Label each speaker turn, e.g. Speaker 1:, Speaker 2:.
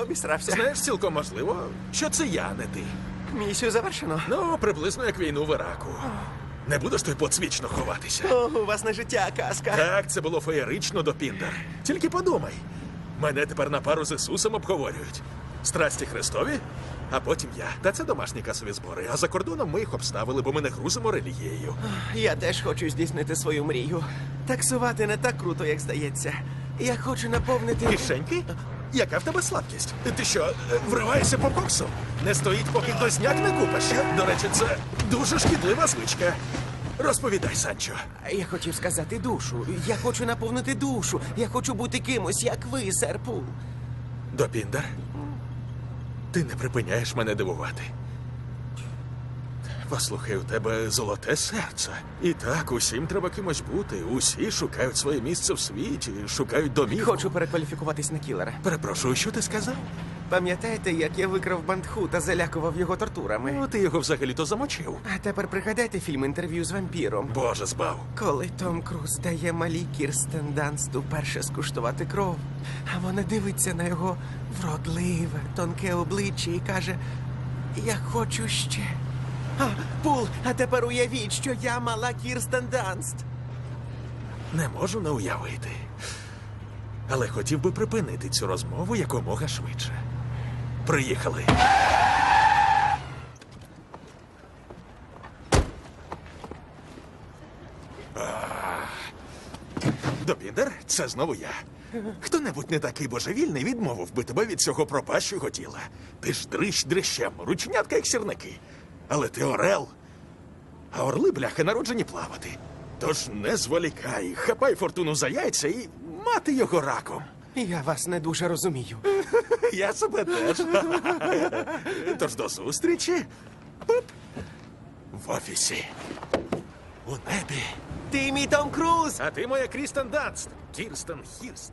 Speaker 1: Я обісрався.
Speaker 2: Знаєш, цілком можливо, що це я, не ти.
Speaker 1: Місію завершено.
Speaker 2: Ну, приблизно як війну в Іраку. Не будеш той поцвічно ховатися.
Speaker 1: О, у вас не життя, а казка.
Speaker 2: Так, це було феєрично до Піндер. Тільки подумай. Мене тепер на пару з Ісусом обговорюють. Страсті Христові, а потім я. Та це домашні касові збори. А за кордоном ми їх обставили, бо ми не грузимо релігією.
Speaker 1: Я теж хочу здійснити свою мрію. Таксувати не так круто, як здається. Я хочу наповнити.
Speaker 2: Кишеньки? Яка в тебе слабкість? Ти що, вриваєшся по коксу? Не стоїть, поки дозняк не купиш. До речі, це дуже шкідлива звичка. Розповідай, Санчо.
Speaker 1: Я хотів сказати душу. Я хочу наповнити душу. Я хочу бути кимось, як ви, серпу. Допіндер?
Speaker 2: До Піндер? Ти не припиняєш мене дивувати. Послухай, у тебе золоте серце. І так, усім треба кимось бути. Усі шукають своє місце в світі, шукають домівку.
Speaker 1: Хочу перекваліфікуватись на кілера.
Speaker 2: Перепрошую, що ти сказав?
Speaker 1: Пам'ятаєте, як я викрав бандху та залякував його тортурами?
Speaker 2: Ну, ти його взагалі-то замочив.
Speaker 1: А тепер пригадайте фільм інтерв'ю з вампіром.
Speaker 2: Боже збав.
Speaker 1: Коли Том Круз дає малій Кірстен Данст уперше скуштувати кров, а вона дивиться на його вродливе, тонке обличчя і каже: Я хочу ще. А, Пул, а тепер уявіть, що я мала Кірстен Данст.
Speaker 2: Не можу не уявити. Але хотів би припинити цю розмову якомога швидше. Приїхали. Добіндер, це знову я. Хто-небудь не такий божевільний відмовив би тебе від цього пропащого тіла. Ти ж дрищ дрищем, ручнятка як сірники. Але ти орел. А орли, бляха, народжені плавати. Тож не зволікай, хапай фортуну за яйця і мати його раком.
Speaker 1: Я вас не дуже розумію.
Speaker 2: Я себе теж. Тож до зустрічі. В офісі. У небі.
Speaker 1: Ти мій Том Круз!
Speaker 2: А ти моя Крістен Данст. Кірстен Хірст.